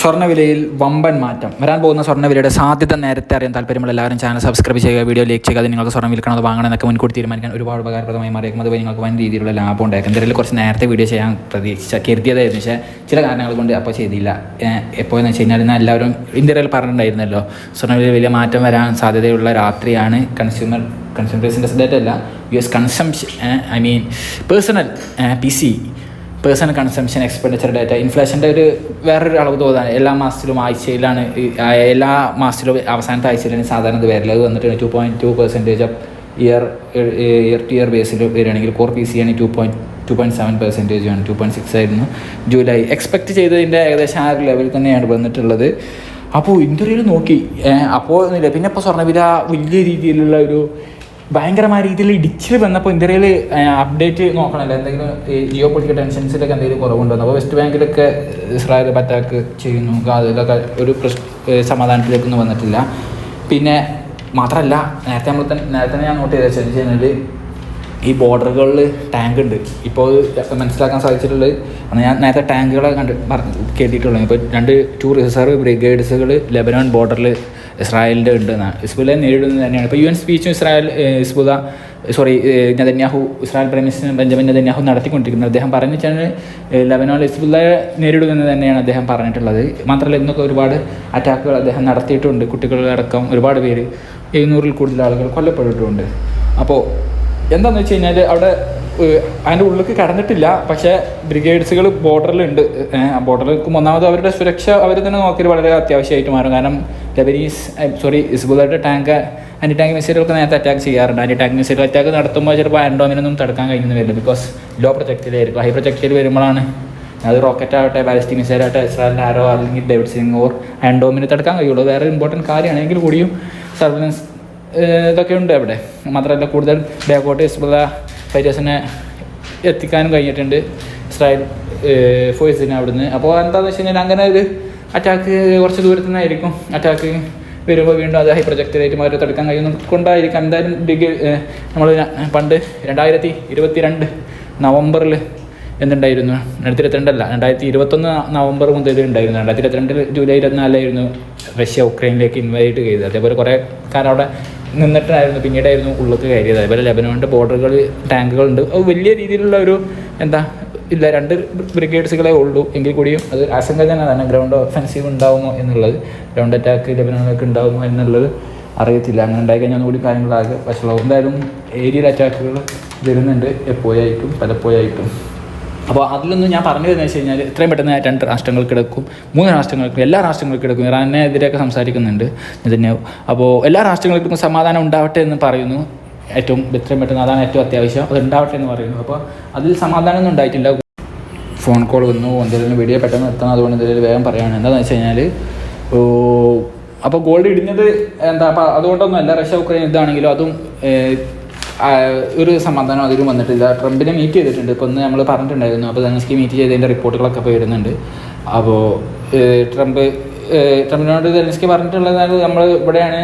സ്വർണവിലയിൽ വമ്പൻ മാറ്റം. വരാൻ പോകുന്ന സ്വർണവിലയുടെ സാധ്യത നേരത്തെ അറിയാൻ താല്പര്യമുള്ള എല്ലാവരും ചാനൽ സബ്സ്ക്രൈബ് ചെയ്യുക വീഡിയോ ലൈക്ക് ചെയ്യുക അത് നിങ്ങൾക്ക് സ്വർണം വിൽക്കണം അത് വാങ്ങണം എന്നൊക്കെ മുൻകൂട്ടി തീരുമാനിക്കാൻ ഒരുപാട് ഉപകാരപ്രദമായി മാറിയേക്കും. അതുവഴി നിങ്ങൾക്ക് വൻ രീതിയിലുള്ള ലാഭം ഉണ്ടായിരിക്കും എന്തെങ്കിലും കുറച്ച് നേരത്തെ വീഡിയോ ചെയ്യാൻ പ്രതീക്ഷിച്ച കരുതിയതായിരുന്നു. പക്ഷേ ചില കാരണങ്ങൾ കൊണ്ട് അപ്പോൾ ചെയ്തില്ല. എപ്പോഴെന്ന് വെച്ച് കഴിഞ്ഞാൽ ഇന്ന് എല്ലാവരും ഇന്ത്യയിൽ പറഞ്ഞിട്ടുണ്ടായിരുന്നല്ലോ സ്വർണവിലയിൽ വലിയ മാറ്റം വരാൻ സാധ്യതയുള്ള രാത്രിയാണ് കൺസ്യൂമർ കൺസ്യൂമേഴ്സിന്റെ ഡേറ്റ അല്ല U S consumption I mean personal P C personal consumption expenditure data ഇൻഫ്ലേഷന്റെ ഒരു വേറൊരു അളവ് തോന്നാണ് എല്ലാ മാസത്തിലും ആഴ്ചയിലാണ് എല്ലാ മാസത്തിലും അവസാനത്തെ ആഴ്ചയിലാണ് സാധാരണ ഇത് അത് വന്നിട്ട് two point two percentage of year year to year ബേസിൽ വരികയാണെങ്കിൽ കോർ പി സി ആണ് two point two point seven percentage ആണ് ടു പോയിന്റ് സിക്സ് ആയിരുന്നു. ജൂലൈ എക്സ്പെക്ട് ചെയ്തതിന്റെ ഏകദേശം ആ ഒരു ലെവലിൽ തന്നെയാണ് വന്നിട്ടുള്ളത്. അപ്പോൾ ഇന്ത്യയിൽ നോക്കി അപ്പോൾ ഒന്നുമില്ല. പിന്നെ ഇപ്പോൾ സ്വർണവില വലിയ രീതിയിലുള്ള ഒരു ഭയങ്കരമായ രീതിയിൽ ഇടിച്ചിൽ വന്നപ്പോൾ ഇന്ത്യയിൽ അപ്ഡേറ്റ് നോക്കണമല്ലോ എന്തെങ്കിലും ജിയോ പൊളിറ്റിക്കൽ ടെൻഷൻസിലൊക്കെ എന്തെങ്കിലും കുറവുണ്ടോ? അപ്പോൾ വെസ്റ്റ് ബാങ്കിലൊക്കെ ഇസ്രായേൽ അറ്റാക്ക് ചെയ്യുന്നു അതിലൊക്കെ ഒരു സമാധാനത്തിലേക്കൊന്നും വന്നിട്ടില്ല. പിന്നെ മാത്രമല്ല നേരത്തെ നമ്മൾ തന്നെ നേരത്തെ ഞാൻ നോട്ട് ചെയ്ത് വെച്ചാൽ കഴിഞ്ഞാൽ ഈ ബോർഡറുകളിൽ ടാങ്ക് ഉണ്ട്. ഇപ്പോൾ മനസ്സിലാക്കാൻ സാധിച്ചിട്ടുള്ളത് അന്ന് ഞാൻ നേരത്തെ ടാങ്കുകളെ കണ്ട് കേട്ടിട്ടുള്ളത് ഇപ്പോൾ രണ്ട് ടൂ റിസർവ് ബ്രിഗേഡ്സുകൾ ലെബനോൺ ബോർഡറിൽ ഇസ്രായേലിന്റെ ഉണ്ട് എന്നാണ്. ഇസ്ബുലെ നേരിടുന്നത് തന്നെയാണ്. ഇപ്പോൾ U N സ്പീച്ചും Israel Hezbollah sorry Netanyahu Israel prime minister Benjamin Netanyahu നടത്തിക്കൊണ്ടിരിക്കുന്നത്. അദ്ദേഹം പറഞ്ഞു വെച്ചാൽ ലബനോൾ ഇസ്ബുല്ലയെ നേരിടുമെന്ന് തന്നെയാണ് അദ്ദേഹം പറഞ്ഞിട്ടുള്ളത്. മാത്രമല്ല ഇന്നൊക്കെ ഒരുപാട് അറ്റാക്കുകൾ അദ്ദേഹം നടത്തിയിട്ടുണ്ട്. കുട്ടികളടക്കം ഒരുപാട് പേര് എഴുന്നൂറിൽ കൂടുതൽ ആളുകൾ കൊല്ലപ്പെട്ടിട്ടുണ്ട്. അപ്പോൾ എന്താണെന്ന് വെച്ച് കഴിഞ്ഞാൽ അവിടെ അതിന്റെ ഉള്ളിലേക്ക് കടന്നിട്ടില്ല. പക്ഷേ ബ്രിഗേഡ്സുകൾ ബോർഡറിലുണ്ട്. ബോർഡറിലേക്ക് ഒന്നാമത് അവരുടെ സുരക്ഷ അവർ തന്നെ നോക്കിയത് വളരെ അത്യാവശ്യമായിട്ട് മാറും. കാരണം ലബനീസ് സോറി ഇസ്ബുലയുടെ ടാങ്ക് ആന്റി ടാങ്ക് മിസൈലുകൾക്ക് നേരത്തെ അറ്റാക്ക് ചെയ്യാറുണ്ട്. ആന്റി ടാങ്ക് മിസൈൽ അറ്റാക്ക് നടത്തുമ്പോൾ ചിലപ്പോൾ ആൻഡോമിനൊന്നും തടുക്കാൻ കഴിയുന്നു വരില്ല. ബിക്കോസ് ലോ പ്രൊജക്റ്റിലായിരിക്കും ഹൈ പ്രൊജക്റ്റിൽ വരുമ്പോഴാണ് അത് റോക്കറ്റ് ആവട്ടെ ബാലിസ്റ്റിക് മിസൈൽ ആവട്ടെ ഇസ്രായേലിന്റെ ആരോ അല്ലെങ്കിൽ ഡേവിഡ് സിംഗ് ഓർ ആൻഡോമിന് തടുക്കാൻ കഴിയുള്ളൂ. വേറെ ഇമ്പോർട്ടന്റ് കാര്യമാണെങ്കിൽ കൂടിയും സർവലൻസ് ഇതൊക്കെ ഉണ്ട് അവിടെ. മാത്രമല്ല കൂടുതൽ ബാക്കോട്ട് ഇസ്ബുല ഫൈറ്റേഴ്സിനെ എത്തിക്കാനും കഴിഞ്ഞിട്ടുണ്ട്. ഇസ്രായേൽ ഫോഴ്സിന് അവിടുന്ന്. അപ്പോൾ എന്താണെന്ന് വെച്ച് കഴിഞ്ഞാൽ അങ്ങനെ ഒരു അറ്റാക്ക് കുറച്ച് ദൂരത്തു നിന്നായിരിക്കും. അറ്റാക്ക് വരുമ്പോൾ വീണ്ടും അത് ഹൈ പ്രൊജക്റ്റിലായിട്ട് മാറി തടുക്കാൻ കഴിയുന്ന കൊണ്ടായിരിക്കും. എന്തായാലും ബിഗ് നമ്മൾ പണ്ട് രണ്ടായിരത്തി ഇരുപത്തി രണ്ട് നവംബറിൽ എന്തുണ്ടായിരുന്നു? രണ്ടായിരത്തി ഇരുപത്തിരണ്ടല്ല രണ്ടായിരത്തി ഇരുപത്തൊന്ന് നവംബർ മുതൽ ഉണ്ടായിരുന്നു. രണ്ടായിരത്തി ഇരുപത്തിരണ്ടിൽ ജൂലൈ ഇരുപത്തിനാലായിരുന്നു റഷ്യ ഉക്രൈനിലേക്ക് ഇൻവൈറ്റ് ചെയ്തത്. അതേപോലെ കുറേ കാലം അവിടെ നിന്നിട്ടായിരുന്നു പിന്നീടായിരുന്നു ഉള്ളിലേക്ക് കയറിയത്. അതേപോലെ ലെബനോണിന്റെ ബോർഡറുകൾ ടാങ്കുകളുണ്ട് അത് വലിയ രീതിയിലുള്ള ഒരു എന്താ ഇല്ല രണ്ട് ബ്രിഗേഡ്സുകളെ ഉള്ളൂ. എങ്കിൽ കൂടിയും അത് ആശങ്ക തന്നെയാണ് ഗ്രൗണ്ട് ഒഫൻസീവ് ഉണ്ടാവുമോ എന്നുള്ളത് ഗ്രൗണ്ട് അറ്റാക്ക് ലഭനങ്ങളൊക്കെ ഉണ്ടാകുമോ എന്നുള്ളത് അറിയത്തില്ല. അങ്ങനെ ഉണ്ടായി കഴിഞ്ഞാൽ കൂടി കാര്യങ്ങളാകെ വഷളാവും. എന്തായാലും ഏരിയൽ അറ്റാക്കുകൾ വരുന്നുണ്ട്. എപ്പോഴായിട്ടും പലപ്പോഴായിട്ടും അപ്പോൾ അതിലൊന്നും ഞാൻ പറഞ്ഞു വരുന്നത് വെച്ച് കഴിഞ്ഞാൽ എത്രയും പെട്ടെന്ന് രണ്ട് രാഷ്ട്രങ്ങൾ കിടക്കും. മൂന്ന് രാഷ്ട്രങ്ങൾക്കും എല്ലാ രാഷ്ട്രങ്ങൾക്കും കിടക്കും. ഇറാനെതിരെയൊക്കെ സംസാരിക്കുന്നുണ്ട്. നെതന്യാഹു. അപ്പോൾ എല്ലാ രാഷ്ട്രങ്ങൾക്കും സമാധാനം ഉണ്ടാവട്ടെ എന്ന് പറയുന്നു. ഏറ്റവും എത്രയും പെട്ടെന്ന് അതാണ് ഏറ്റവും അത്യാവശ്യം. അത് ഉണ്ടാവട്ടെ എന്ന് പറയുന്നു. അപ്പോൾ അതിൽ സമാധാനമൊന്നും ഉണ്ടായിട്ടില്ല. ഫോൺ കോൾ വന്നു. എന്തെങ്കിലും വീഡിയോ പെട്ടെന്ന് എത്തണം അതുകൊണ്ട് എന്തെങ്കിലും വേഗം പറയുകയാണ് എന്താണെന്ന് വെച്ച് കഴിഞ്ഞാൽ അപ്പോൾ ഗോൾഡ് ഇടിഞ്ഞത് എന്താ അപ്പോൾ അതുകൊണ്ടൊന്നുമല്ല റഷ്യ ഉക്രൈൻ ഇതാണെങ്കിലും അതും ഒരു സമാധാനം അതിലും വന്നിട്ടില്ല. ട്രംപിനെ മീറ്റ് ചെയ്തിട്ടുണ്ട്. ഇപ്പോൾ ഒന്ന് നമ്മൾ പറഞ്ഞിട്ടുണ്ടായിരുന്നു. അപ്പോൾ സെലൻസ്കി മീറ്റ് ചെയ്തതിന്റെ റിപ്പോർട്ടുകളൊക്കെ ഇപ്പോൾ വരുന്നുണ്ട്. അപ്പോൾ ട്രംപ് ട്രംപിനോട് സെലൻസ്കി പറഞ്ഞിട്ടുള്ളത് നമ്മൾ ഇവിടെയാണ്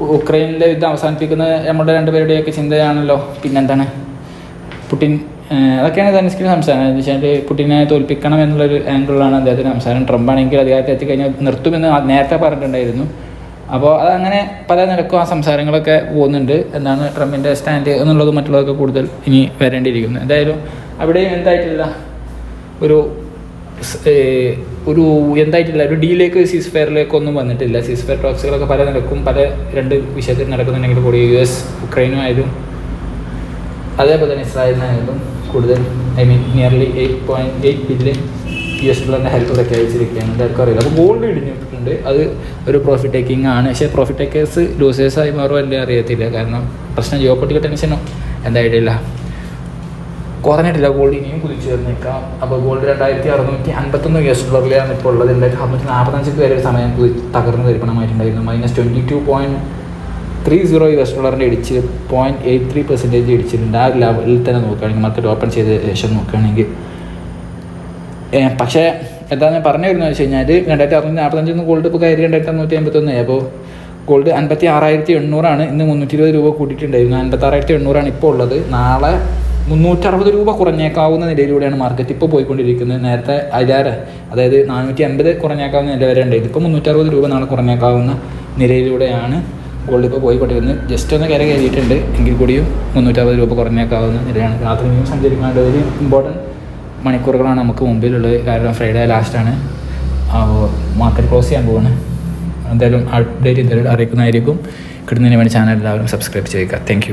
ഉക്രൈനിലെ യുദ്ധം അവസാനിപ്പിക്കുന്നത് നമ്മുടെ രണ്ടുപേരുടെയൊക്കെ ചിന്തയാണല്ലോ. പിന്നെന്താണ്? പുടിൻ അതൊക്കെയാണ് സെലൻസ്കിയുടെ സംസാരം. എന്ന് വെച്ചാൽ പുടിനെ തോൽപ്പിക്കണം എന്നുള്ളൊരു ആംഗിളിലാണ് അദ്ദേഹത്തിന്റെ സംസാരം. ട്രംപ് ആണെങ്കിൽ അധികാരത്തിൽ എത്തിക്കഴിഞ്ഞാൽ നിർത്തുമെന്ന് നേരത്തെ പറഞ്ഞിട്ടുണ്ടായിരുന്നു. അപ്പോൾ അതങ്ങനെ പല നിലക്കും ആ സംസാരങ്ങളൊക്കെ പോകുന്നുണ്ട്. എന്താണ് ട്രംപിന്റെ സ്റ്റാൻഡ് എന്നുള്ളത് മറ്റുള്ളതൊക്കെ കൂടുതൽ ഇനി വരേണ്ടിയിരിക്കുന്നു എന്തായാലും അവിടെയും എന്തായിട്ടില്ല ഒരു ഒരു എന്തായിട്ടില്ല ഒരു ഡീലേക്ക് സീസ് ഫെയറിലേക്ക് ഒന്നും വന്നിട്ടില്ല. സീസ് ഫെയർ ടോക്സുകളൊക്കെ പല നടക്കും പല രണ്ട് വിഷയത്തിൽ നടക്കുന്നുണ്ടെങ്കിൽ കൂടി യു എസ് ഉക്രൈനും ആയാലും അതേപോലെ തന്നെ ഇസ്രായേലിനായാലും കൂടുതൽ I mean nearly eight point eight billion U S ഡോളറിന്റെ ഹെൽപ്പ് ഒക്കെ അയച്ചിരിക്കുകയാണ്. എല്ലാവർക്കും അറിയില്ല അപ്പോൾ ഗോൾഡ് ഇടിഞ്ഞിട്ടുണ്ട്. അത് ഒരു പ്രോഫിറ്റ് ടേക്കിംഗ് ആണ്. പക്ഷേ പ്രോഫിറ്റ് ടേക്കേഴ്സ് ലൂസേഴ്സായി മാറുമല്ലേ അറിയത്തില്ല. കാരണം പ്രശ്നം ജിയോ ടെൻഷനോ എന്തായിട്ടില്ല. കുറഞ്ഞിട്ടില്ല. ഗോൾഡ് ഇനിയും കുതിച്ചു വന്നേക്കാം. അപ്പോൾ ഗോൾഡ് രണ്ടായിരത്തി അറുന്നൂറ്റി അൻപത്തൊന്ന് യു എസ് ഡോളറിലാണ് ഇപ്പോൾ ഉള്ളത്. രണ്ടായിരത്തി അറുന്നൂറ്റി നാൽപ്പത്തഞ്ച് വരെ സമയം കുതി- തകർന്ന് തരിപ്പണമായിട്ടുണ്ടായിരുന്നു minus twenty two point three zero U S ഡോളറിന്റെ ഇടിച്ച് പോയിന്റ് എയ്റ്റ് ത്രീ പെർസെന്റേജ് ഇടിച്ചിട്ടുണ്ട്. ആ ലെവലിൽ തന്നെ നോക്കുകയാണെങ്കിൽ മാർക്കറ്റ് ഓപ്പൺ ചെയ്ത ശേഷം നോക്കുകയാണെങ്കിൽ. പക്ഷേ എന്താ ഞാൻ പറഞ്ഞു വരുന്നത് വെച്ച് കഴിഞ്ഞാൽ രണ്ടായിരത്തി അറുന്നൂറ്റി നാൽപ്പത്തഞ്ചിൽ ഗോൾഡ് ഇപ്പോൾ കയറി രണ്ടായിരത്തി അറുന്നൂറ്റി അമ്പത്തൊന്ന് അപ്പോൾ ഗോൾഡ് അൻപത്തി ആറായിരത്തി എണ്ണൂറാണ് ഇന്ന് മുന്നൂറ്റി ഇരുപത് രൂപ കൂട്ടിയിട്ടുണ്ടായിരുന്നു അൻപത്തി ആറായിരത്തി എണ്ണൂറാണ് ഇപ്പോൾ ഉള്ളത്. നാളെ മുന്നൂറ്ററുപത് രൂപ കുറഞ്ഞേക്കാവുന്ന നിലയിലൂടെയാണ് മാർക്കറ്റ് ഇപ്പോൾ പോയിക്കൊണ്ടിരിക്കുന്നത്. നേരത്തെ അതിലേറെ അതായത് നാനൂറ്റി അൻപത് കുറഞ്ഞേക്കാവുന്ന നില വരെ ഉണ്ട് ഇതിപ്പോൾ മുന്നൂറ്ററുപത് രൂപ നാളെ കുറഞ്ഞേക്കാവുന്ന നിലയിലൂടെയാണ് ഗോൾഡ് ഇപ്പോൾ പോയിക്കൊണ്ടിരുന്നത്. ജസ്റ്റ് ഒന്ന് കര കയറിയിട്ടുണ്ട്. എങ്കിൽ കൂടിയും മുന്നൂറ്ററുപത് രൂപ കുറഞ്ഞേക്കാവുന്ന നിലയാണ്. രാത്രി ഇനിയും സഞ്ചരിക്കേണ്ട ഒരു ഇമ്പോർട്ടന്റ് മണിക്കൂറുകളാണ് നമുക്ക് മുമ്പിലുള്ളത്. കാരണം ഫ്രൈഡേ ലാസ്റ്റാണ് മാർക്കറ്റ് ക്ലോസ് ചെയ്യാൻ പോവാണ്. എന്തായാലും അപ്ഡേറ്റ് എന്തായാലും അറിയിക്കുന്നതായിരിക്കും. കിട്ടുന്നതിന് വേണ്ടി ചാനൽ എല്ലാവരും സബ്സ്ക്രൈബ് ചെയ്യുക. താങ്ക്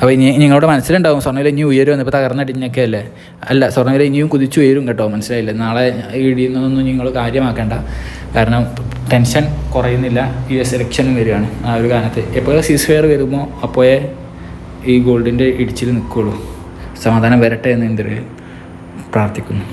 അപ്പോൾ ഇനി നിങ്ങളുടെ മനസ്സിലുണ്ടാവും സ്വർണവില ഇനി ഉയരും ഇപ്പോൾ തകർന്നടിഞ്ഞൊക്കെ അല്ലേ അല്ല സ്വർണവില ഇനിയും കുതിച്ചു ഉയരും കേട്ടോ മനസ്സിലായില്ലേ? നാളെ ഇടിയുന്നതൊന്നും നിങ്ങൾ കാര്യമാക്കേണ്ട. കാരണം ടെൻഷൻ കുറയുന്നില്ല യു എസ് ഇലക്ഷനും വരികയാണ് ആ ഒരു കാലത്ത്. എപ്പോഴും സീസ് ഫെയർ വരുമ്പോൾ അപ്പോഴേ ഈ ഗോൾഡിന്റെ ഇടിച്ചിൽ നിൽക്കുകയുള്ളൂ സമാധാനം വരട്ടെ എന്ന് എന്തൊരു പ്രാർത്ഥിക്കുന്നു.